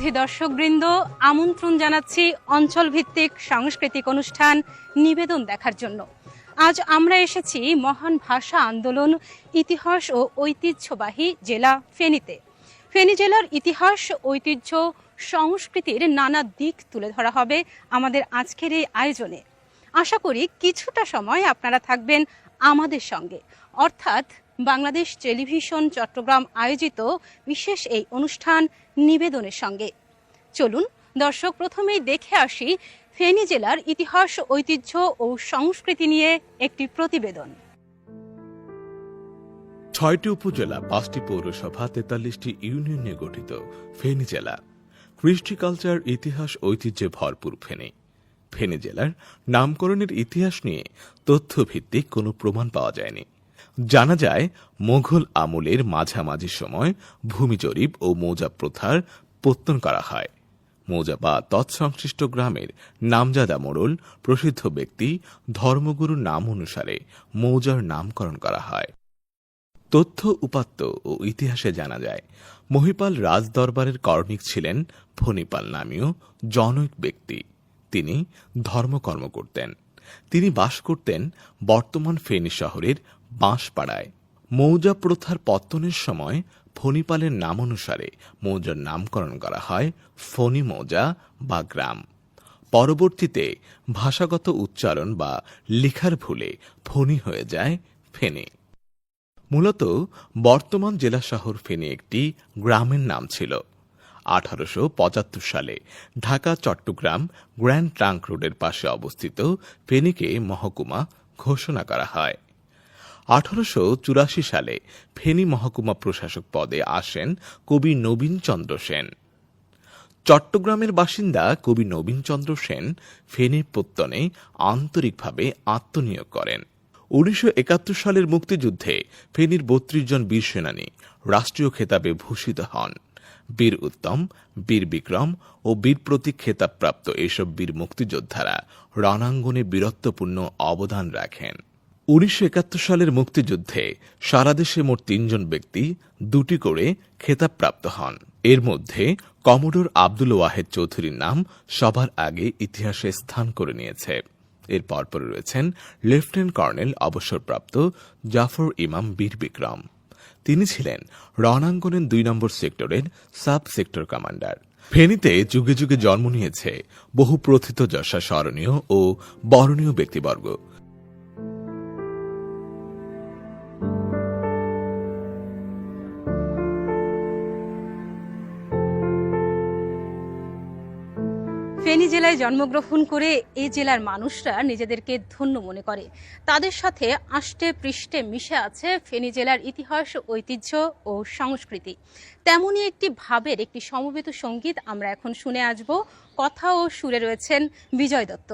সুধী দর্শকবৃন্দ, আমন্ত্রণ জানাচ্ছি অঞ্চল ভিত্তিক সাংস্কৃতিক অনুষ্ঠান নিবেদন দেখার জন্য। আজ আমরা এসেছি মহান ভাষা আন্দোলন, ইতিহাস ও ঐতিহ্যবাহী জেলা ফেনীতে। ফেনী জেলার ইতিহাস, ঐতিহ্য, সংস্কৃতির নানা দিক তুলে ধরা হবে আমাদের আজকের এই আয়োজনে। আশা করি কিছুটা সময় আপনারা থাকবেন আমাদের সঙ্গে। অর্থাৎ বাংলাদেশ টেলিভিশন চট্টগ্রাম আয়োজিত বিশেষ এই অনুষ্ঠান নিবেদনের সঙ্গে। চলুন, দর্শক, প্রথমেই দেখে আসি ফেনী জেলার ইতিহাস, ঐতিহ্য ও সংস্কৃতি নিয়ে একটি প্রতিবেদন। ছয়টি উপজেলা, পাঁচটি পৌরসভা, তেতাল্লিশটি ইউনিয়ন নিয়ে গঠিত ফেনী জেলা। কৃষ্টি কালচার, ইতিহাস, ঐতিহ্যে ভরপুর ফেনী। ফেনী জেলার নামকরণের ইতিহাস নিয়ে তথ্যভিত্তিক কোনো প্রমাণ পাওয়া যায়নি। জানা যায়, মোঘল আমলের মাঝামাঝি সময় ভূমি জরিপ ও মৌজা প্রথার পত্তন করা হয়। মৌজা বা তৎসংশ্লিষ্ট গ্রামের নামজাদা মোড়ল প্রসিদ্ধ ব্যক্তি ধর্মগুরুর নাম অনুসারে মৌজার নামকরণ করা হয়। তথ্য, উপাত্ত ও ইতিহাসে জানা যায়, মহিপাল রাজদরবারের কর্ণিক ছিলেন ফণিপাল নামীয় জনৈক ব্যক্তি। তিনি ধর্মকর্ম করতেন। তিনি বাস করতেন বর্তমান ফেনী শহরের বাঁশপাড়ায় মৌজা প্রথার পত্তনের সময় ফণিপালের নাম অনুসারে মৌজার নামকরণ করা হয় ফণি মৌজা বা গ্রাম। পরবর্তীতে ভাষাগত উচ্চারণ বা লেখার ভুলে ফণি হয়ে যায় ফেনী। মূলত বর্তমান জেলা শহর ফেনী একটি গ্রামের নাম ছিল। আঠারোশো পঁচাত্তর সালে ঢাকা, চট্টগ্রাম, গ্র্যান্ড ট্রাঙ্ক রোডের পাশে অবস্থিত ফেনীকে মহকুমা ঘোষণা করা হয়। আঠারোশো চুরাশি সালে ফেনী মহকুমা প্রশাসক পদে আসেন কবি নবীনচন্দ্র সেন। চট্টগ্রামের বাসিন্দা কবি নবীনচন্দ্র সেন ফেনী প্রত্যনে আন্তরিকভাবে আত্মনিয়োগ করেন। উনিশশো একাত্তর সালের মুক্তিযুদ্ধে ফেনীর বত্রিশ জন বীর সেনানী রাষ্ট্রীয় খেতাবে ভূষিত হন। বীর উত্তম, বীর বিক্রম ও বীর প্রতীক খেতাবপ্রাপ্ত এসব বীর মুক্তিযোদ্ধারা রণাঙ্গনে বীরত্বপূর্ণ অবদান রাখেন। উনিশশো একাত্তর সালের মুক্তিযুদ্ধে সারা দেশে মোট তিনজন ব্যক্তি, দুটি করে খেতাবপ্রাপ্ত হন। এর মধ্যে কমোডোর আব্দুল ওয়াহেদ চৌধুরীর নাম সবার আগে ইতিহাসে স্থান করে নিয়েছে। এর পরপর রয়েছেন লেফটেন্যান্ট কর্নেল অবসরপ্রাপ্ত জাফর ইমাম বীর বিক্রম। তিনি ছিলেন রণাঙ্গনের দুই নম্বর সেক্টরের সাব সেক্টর কমান্ডার। ফেনীতে যুগে যুগে জন্ম নিয়েছে বহু প্রথিত যশা স্মরণীয় ও বরণীয় ব্যক্তিবর্গ। ফেনী জেলায় জন্মগ্রহণ করে এই জেলার মানুষরা নিজেদেরকে ধন্য মনে করে। তাদের সাথে আষ্টে পৃষ্ঠে মিশে আছে ফেনী জেলার ইতিহাস, ঐতিহ্য ও সংস্কৃতি। তেমনই একটি ভাবের একটি সমবেত সংগীত আমরা এখন শুনে আসব। কথা ও সুরে রয়েছেন বিজয় দত্ত।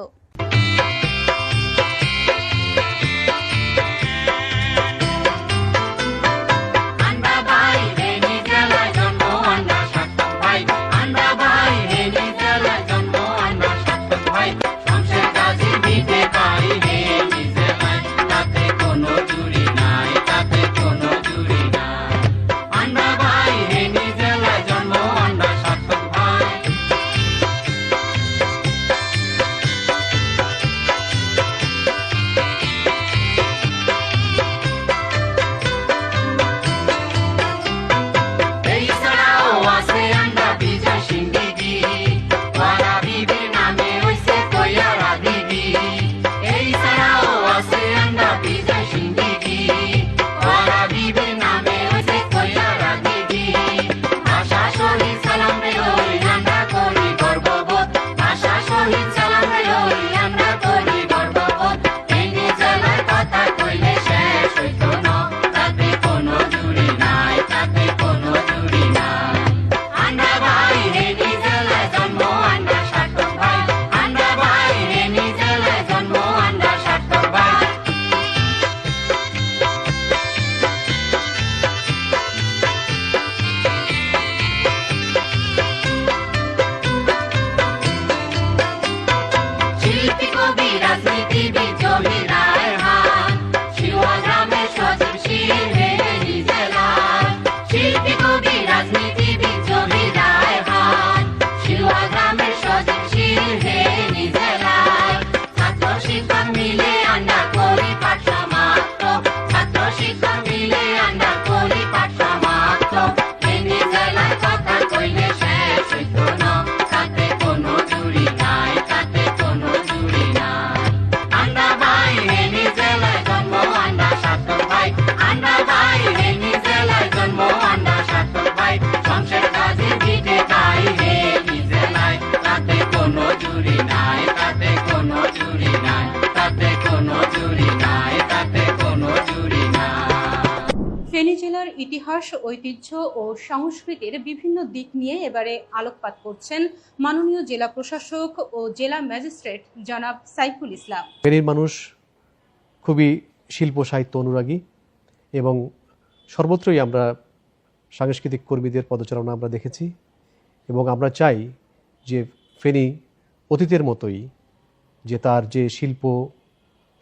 ইতিহাস, ঐতিহ্য ও সংস্কৃতির বিভিন্ন দিক নিয়ে এবারে আলোকপাত করছেন মাননীয় জেলা প্রশাসক ও জেলা ম্যাজিস্ট্রেট জনাব সাইফুল ইসলাম। ফেনীর মানুষ খুবই শিল্প সাহিত্য অনুরাগী এবং সর্বত্রই আমরা সাংস্কৃতিক কর্মীদের পদচারণা আমরা দেখেছি এবং আমরা চাই যে ফেনী অতীতের মতোই যে তার যে শিল্প,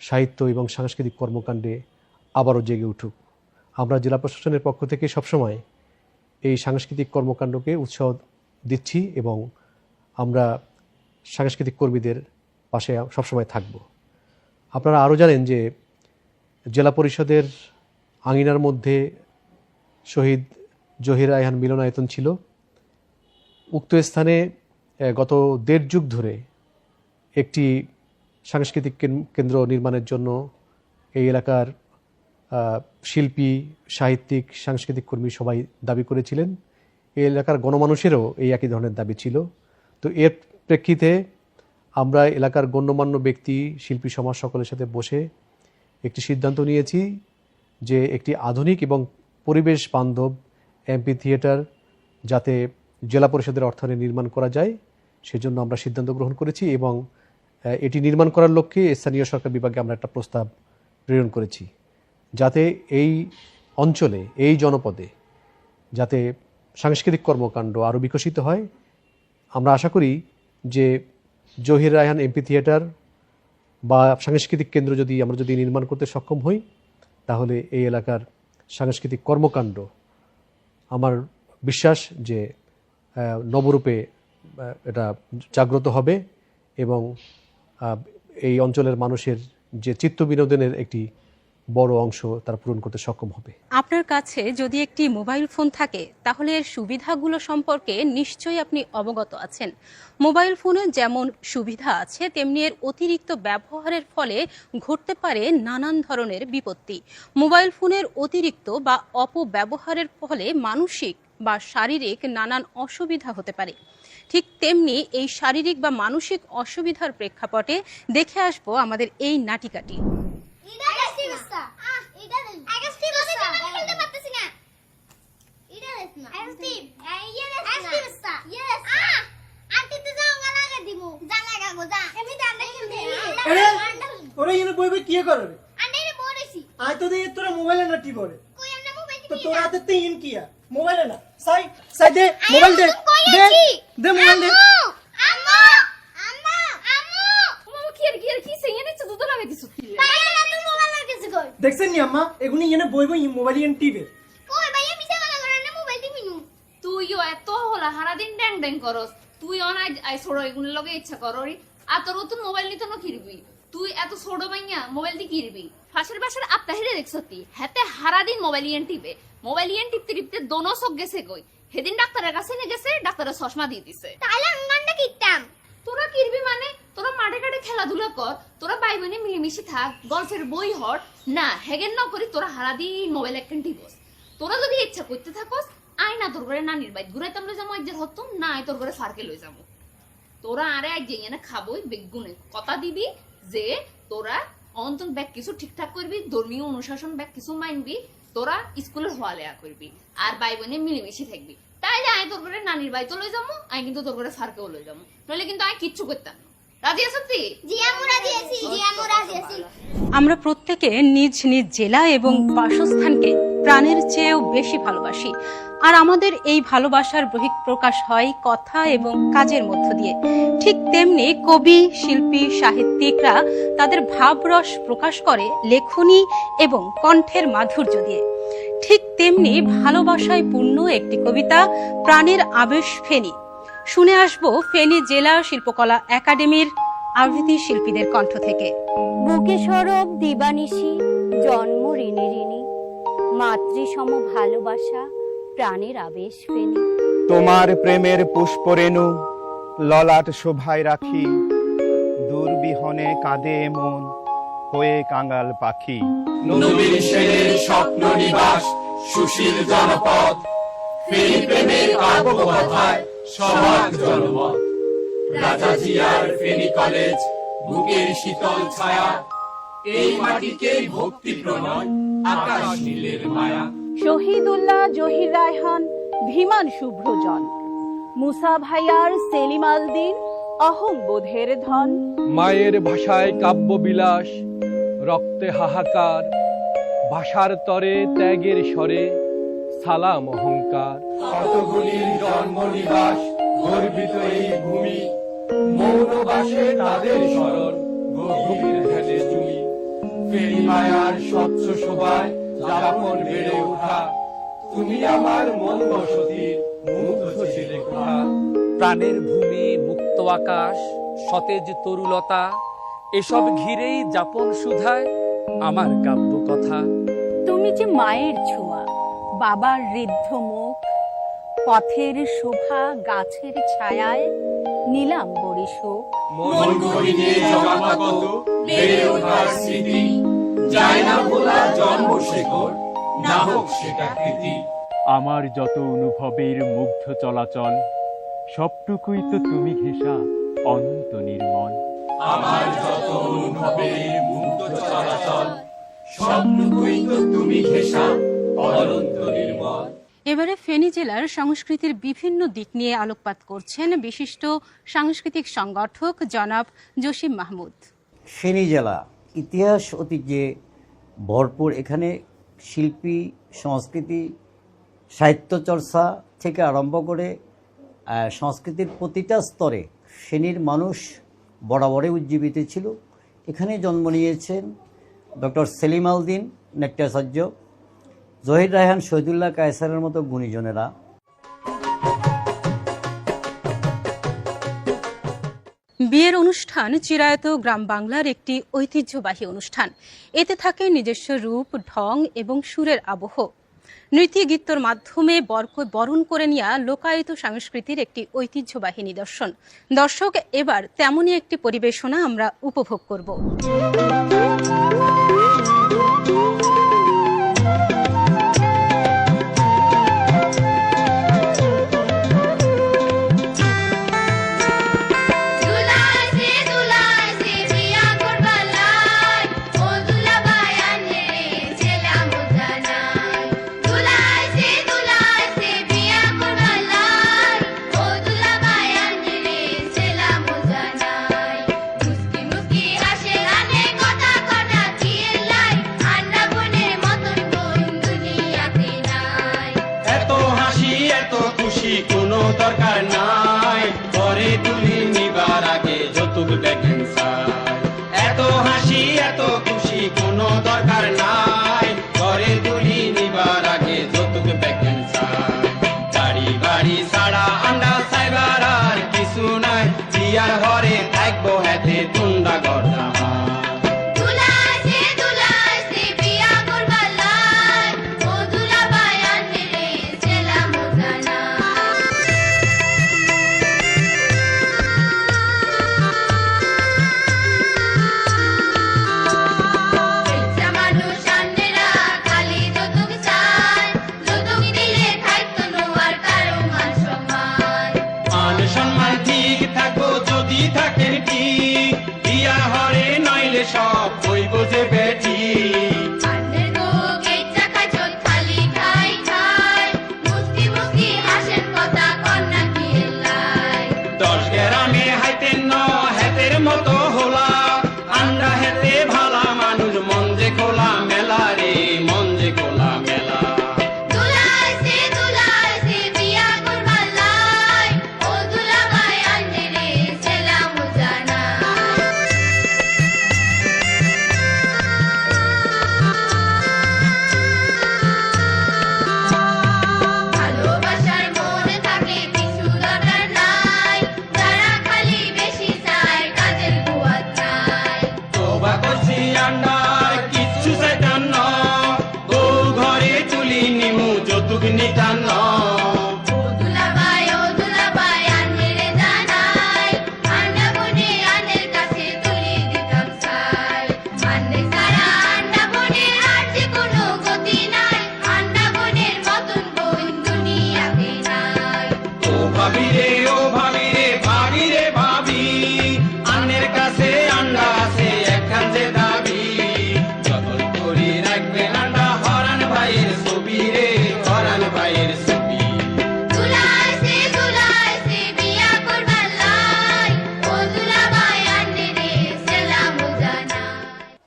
সাহিত্য এবং সাংস্কৃতিক কর্মকাণ্ডে আবারও জেগে উঠুক। আমরা জেলা প্রশাসনের পক্ষ থেকে সবসময় এই সাংস্কৃতিক কর্মকাণ্ডকে উৎসাহ দিচ্ছি এবং আমরা সাংস্কৃতিক কর্মীদের পাশে সবসময় থাকব। আপনারা আরও জানেন যে জেলা পরিষদের আঙিনার মধ্যে শহীদ জহির রায়হান মিলনায়তন ছিল। উক্ত স্থানে গত দেড় যুগ ধরে একটি সাংস্কৃতিক কেন- কেন্দ্র নির্মাণের জন্য এই এলাকার শিল্পী, সাহিত্যিক, সাংস্কৃতিক কর্মী সবাই দাবি করেছিলেন। এই এলাকার গণমানুষেরও এই একই ধরনের দাবি ছিল। তো এর প্রেক্ষিতে আমরা এলাকার গণ্যমান্য ব্যক্তি, শিল্পী সমাজ সকলের সাথে বসে একটি সিদ্ধান্ত নিয়েছি যে একটি আধুনিক এবং পরিবেশ বান্ধব এমপি থিয়েটার যাতে জেলা পরিষদের অর্থায়নে নির্মাণ করা যায়, সেজন্য আমরা সিদ্ধান্ত গ্রহণ করেছি এবং এটি নির্মাণ করার লক্ষ্যে স্থানীয় সরকার বিভাগে আমরা একটা প্রস্তাব প্রেরণ করেছি। যাতে এই অঞ্চলে, এই জনপদে যাতে সাংস্কৃতিক কর্মকাণ্ড আরও বিকশিত হয়। আমরা আশা করি যে জহির রায়হান এমপি থিয়েটার বা সাংস্কৃতিক কেন্দ্র যদি আমরা যদি নির্মাণ করতে সক্ষম হই, তাহলে এই এলাকার সাংস্কৃতিক কর্মকাণ্ড আমার বিশ্বাস যে নবরূপে এটা জাগ্রত হবে এবং এই অঞ্চলের মানুষের যে চিত্ত বিনোদনের একটি বড় অংশ তারা পূরণ করতে সক্ষম হবে। আপনার কাছে যদি একটি মোবাইল ফোন থাকে তাহলে এর সুবিধাগুলো সম্পর্কে নিশ্চয়ই আপনি অবগত আছেন। মোবাইল ফোনে যেমন সুবিধা আছে তেমনি এর অতিরিক্ত ব্যবহারের ফলে ঘটতে পারে নানান ধরনের বিপত্তি। মোবাইল ফোনের অতিরিক্ত বা অপব্যবহারের ফলে মানসিক বা শারীরিক নানান অসুবিধা হতে পারে। ঠিক তেমনি এই শারীরিক বা মানসিক অসুবিধার প্রেক্ষাপটে দেখে আসব আমাদের এই নাটিকাটি এটা আগাস্টি বস্তা এটা আগাস্টি বস্তা খেলতে পারতেছি না এটা দেখ না আগাস্টি ইয়ে না আগাস্টি বস্তা ইয়ে দেখ আন্টি তো যাও গালা লাগা দিমু জানা গাগো যা এমনি দান্ডা খেলতে এরে ওরা ইনে বই বই কি করে রে আন্টি রে বলেছি আয় তো দেখি তোরা মোবাইলে না রে কই আমরা মোবাইল তো তোর হাতে তো ইন কিয়া মোবাইলে না সাই সাই দে মোবাইল দে দে দে মোবাইল দে আম্মু আম্মু আম্মু মামা কি আর কি আর কি সেই দুধ লাগাই দিছো দেখছেন নি আম্মা এগুনি ইনে বই বই মোবাইল ইন টিপে কই ভাইয়া মিছে গালা করে না মোবাইল টিপি নু তুইও এত হলা হারা দিন ড্যাং ড্যাং করস। তুই অনাই আই ছোড়ো এগুলো লগে ইচ্ছা কররি আর তোর তো মোবাইল নিতে ন কিরবি? তুই এত ছোট মাইয়া মোবাইল দি কিরবি? ফাঁসের বাসার আত্মা হেরে দেখছতি হাতে হারা দিন মোবাইল ইয়েন টিপে। মোবাইল ইয়েন টিপতে টিপতে দোনো চোখ গেছে কই? সেদিন ডাক্তারের কাছে নিয়ে গেছে ডাক্তারের চশমা দিয়ে দিছে। তাহলে আঙ্গানটা কিতাম তোরা কিরবি মানে? তোরা মাঠে ঘাটে খেলাধুলা কর তোরা ভাই বোনে মিলেমিশে থাক গল্পের বই হট। না হেগেন না করি তোরা হারা দিন মোবাইল একখান টিপস। তোরা যদি ইচ্ছা করতে থাকস আয় না তোর ঘরে নানির বাইক ঘুরাইতাম লই যাব একজন হতুম না আয় তোর ঘরে ফারকে লই যাব। তোরা আরে এক যে এনে খাবই বেগুনে। কথা দিবি যে তোরা অন্তন ব্যাগ কিছু ঠিকঠাক করবি ধর্মীয় অনুশাসন ব্যাগ কিছু মানবি তোরা স্কুলের হওয়া লেয়া করবি আর ভাই বোনে মিলেমিশে থাকবি। তাইলে আয় তোর ঘরে নানির বাই তো লই যাব আয় কিন্তু তোর ঘরে ফারকেও লই যাব। নইলে কিন্তু আয় কিচ্ছু করতাম না। রাজি আছি আমরা প্রত্যেকে নিজ নিজ জেলা এবং বাসস্থানকে প্রাণের চেয়েও বেশি ভালোবাসি। আর আমাদের এই ভালোবাসার বহিঃপ্রকাশ হয় কথা এবং কাজের মধ্য দিয়ে। ঠিক তেমনি কবি, শিল্পী, সাহিত্যিকরা তাদের ভাবরস প্রকাশ করে লেখনী এবং কণ্ঠের মাধুর্য দিয়ে। ঠিক তেমনি ভালোবাসায় পূর্ণ একটি কবিতা, প্রাণের আবেশ ফেনী। শুনে আসব ফেনী জেলা শিল্পকলা একাডেমির আবৃত্তি শিল্পীদের কণ্ঠ থেকে। বুকে সরব দিবানিশি, জন্ম ঋণী ঋণী। মাতৃসম ভালোবাসা প্রাণের আবেশ ফেনি তোমার প্রেমের পুষ্পরেণু ললাট শোভায় রাখি। দুর্বিহনে কাঁদে মন হয়ে কাঙ্গাল পাখি। নবীন সেনের স্বপ্ন নিবাস সুশীল জনপদ। ফেরি প্রেমের কাব্যকথায় সবার জনমত। রাজা জিয়ার ফেনী কলেজ বুকের শীতল ছায়া। এই মাটিকে ভক্তি প্রণয় আকাশ নীলের মায়া। শহীদুল্লাহ জহির রায়হান ধীমান শুভ্রজন মুসা ভাইয়ার সেলিম আলদিন অহং বোধের ধন। মায়ের ভাষায় কাব্যবিলাস রক্তে হাহাকার ভাষার তরে ত্যাগের স্বরে সালাম অহংকার। কতগুলির জন্ম নিবাস গর্বিত এই ভূমি মৌনবাসে তাদের স্মরণ গভীর ধ্যানে জুমি ফেরি মায়ার স্বচ্ছ শোভায় যাপন বেড়ে ওঠা তুমি আমার মন বসতির মুগ্ধ ছেলে কোথা? প্রাণের ভূমি মুক্ত আকাশ সতেজ তরুলতা এসব ঘিরেই যাপন সুধায় আমার কাব্য কথা। তুমি যে মায়ের ছোঁয়া বাবার ঋদ্ধ মুখ পথের শোভা গাছের ছায়ায় নিলাম বড়ি শোক। মন করিনে জমা কত বেড়ে ওঠার স্মৃতি। যায় না ভোলা জন্ম শেকর না হোক সেটা কৃতি। আমার যত অনুভবের মুগ্ধ চলাচল সবটুকুই তো তুমি ঘেঁষা অনন্ত নির্মল। আমার যত অনুভবের মুক্ত চলাচল সবটুকুই তো তুমি ঘেঁষা অনন্ত নির্মল। এবারে ফেনী জেলার সংস্কৃতির বিভিন্ন দিক নিয়ে আলোকপাত করছেন বিশিষ্ট সাংস্কৃতিক সংগঠক জনাব জসিম মাহমুদ। ফেনী জেলা ইতিহাস ঐতিহ্যে ভরপুর এখানে শিল্পী, সংস্কৃতি, সাহিত্য চর্চা থেকে আরম্ভ করে সংস্কৃতির প্রতিটা স্তরে শ্রেণির মানুষ বরাবরই উজ্জীবিত ছিল। এখানে জন্ম নিয়েছেন ডক্টর সেলিম আলদিন, নাট্যাচার্য। জহির রায়হান, শহীদুল্লাহ কায়সারের মতো গুণীজনেরা। বিয়ের অনুষ্ঠান চিরায়ত গ্রাম বাংলার একটি ঐতিহ্যবাহী অনুষ্ঠান। এতে থাকে নিজস্ব রূপ, ঢং এবং সুরের আবহ। নৃত্য গীতর মাধ্যমে বরক, বরণ করে নেওয়া লোকায়ত সংস্কৃতির একটি ঐতিহ্যবাহী নিদর্শন। দর্শক, এবার তেমনই একটি পরিবেশনা আমরা উপভোগ করব। बेटी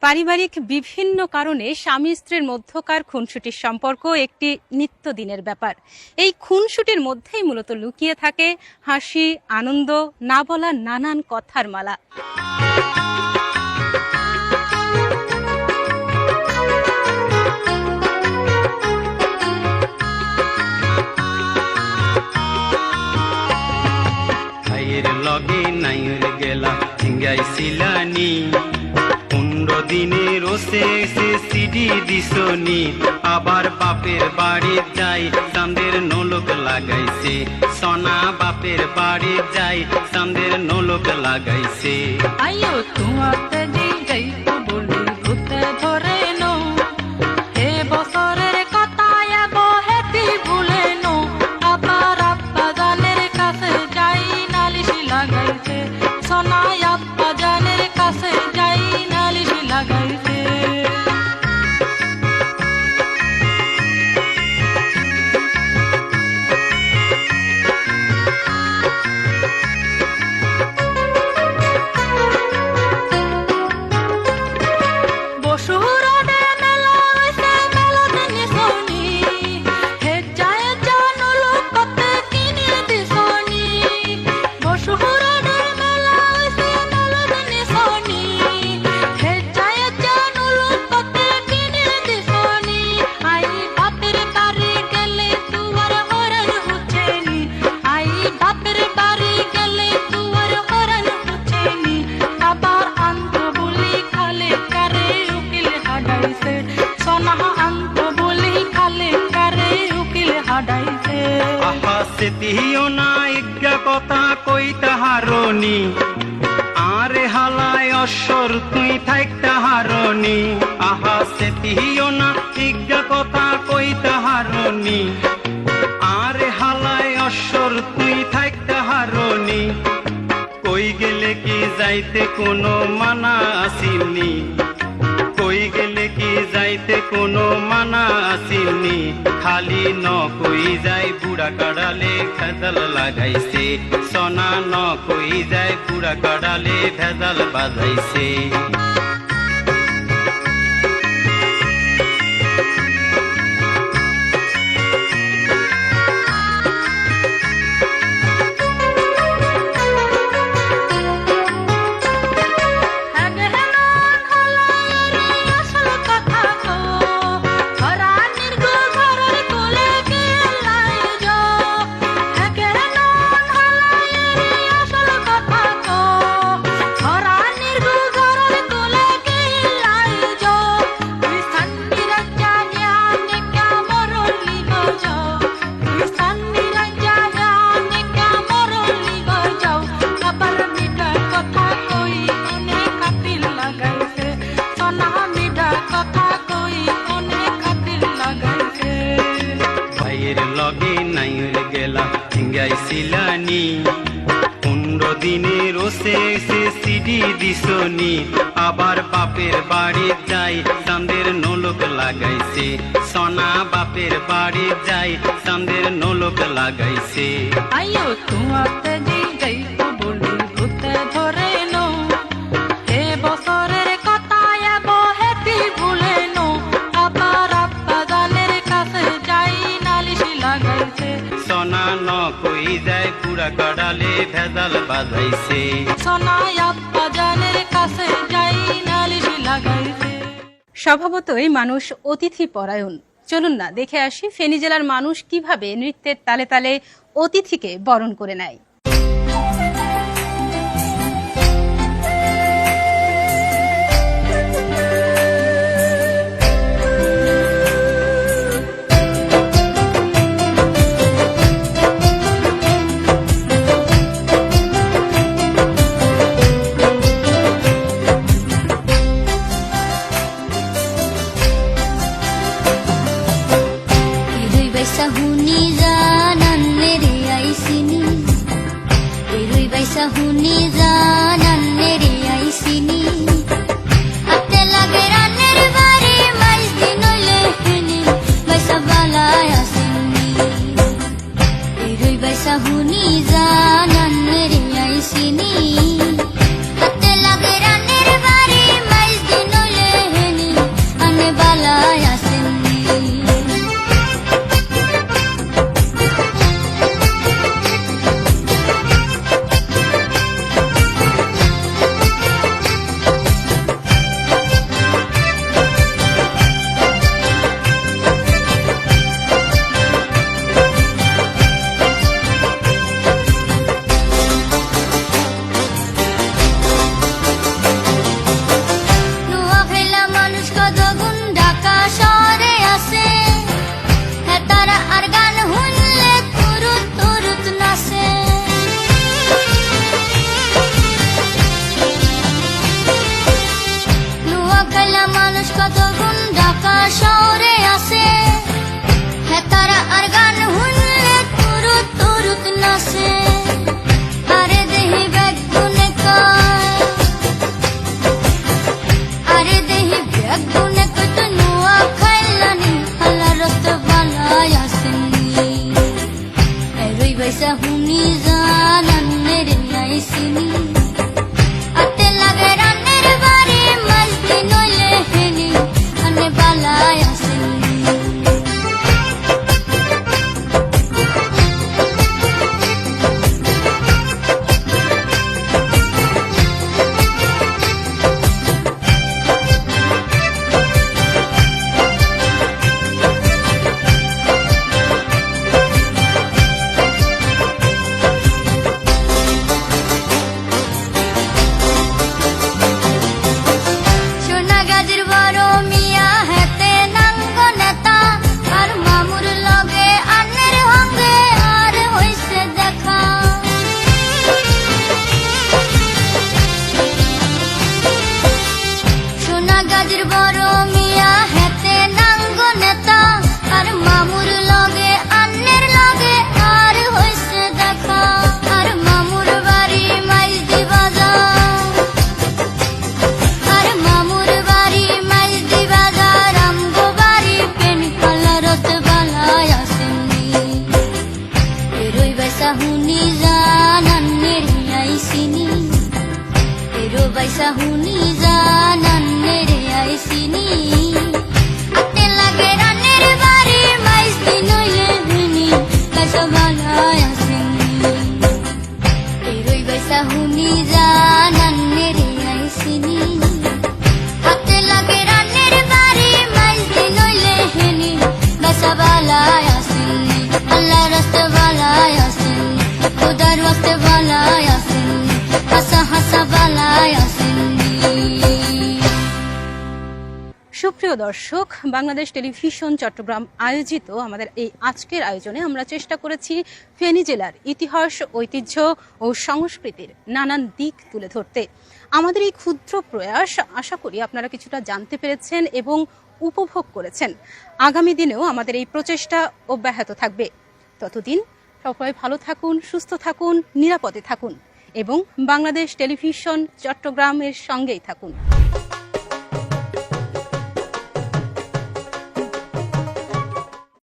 পারিবারিক বিভিন্ন কারণে স্বামী স্ত্রীর মধ্যকার খুনসুটির সম্পর্ক একটি নিত্যদিনের ব্যাপার। এই খুনসুটির মধ্যেই মূলত লুকিয়ে থাকে হাসি, আনন্দ, না বলা নানান কথার মালা। লগে নাইর গেলা সিলানি পনেরো দিনের ওসে এসে সিডি দিসনি আবার বাপের বাড়ি যাই, চাঁদের নোলক লাগাইছে। সোনা বাপের বাড়ি যাই, চাঁদের নোলক লাগাইছে। আইও তোমাতে যাইতে কোনো মানা আসিনি। কই গেলে কি যাইতে কোনো মানা আসিনি। খালি ন কই যায় বুড়া কাড়ালে ভেজাল লাগাইছে। সনা ন কই যায় বুড়া কাড়ালে ভেজাল বাজাইছে। আবার বাপের বাড়ি যাই, চাঁদের নোলক লাগাইছে। সোনা বাপের বাড়ি যাই, চাঁদের নোলক লাগাইছে। আইও তোমাতে কড়ালে ভেজাল বাজাইছে। স্বভাবতই মানুষ অতিথি পরায়ণ। চলুন না, দেখে আসি ফেনী জেলার মানুষ কীভাবে নৃত্যের তালে তালে অতিথিকে বরণ করে নেয়। Chinese. না গাজের বড় সুপ্রিয় দর্শক, বাংলাদেশ টেলিভিশন চট্টগ্রাম আয়োজিত আমাদের এই আজকের আয়োজনে আমরা চেষ্টা করেছি ফেনী জেলার ইতিহাস, ঐতিহ্য ও সংস্কৃতির নানান দিক তুলে ধরতে। আমাদের এই ক্ষুদ্র প্রয়াস আশা করি আপনারা কিছুটা জানতে পেরেছেন এবং উপভোগ করেছেন। আগামী দিনেও আমাদের এই প্রচেষ্টা অব্যাহত থাকবে। ততদিন সবাই ভালো থাকুন, সুস্থ থাকুন, নিরাপদে থাকুন। এবং বাংলাদেশ টেলিভিশন চট্টগ্রামের সঙ্গেই থাকুন।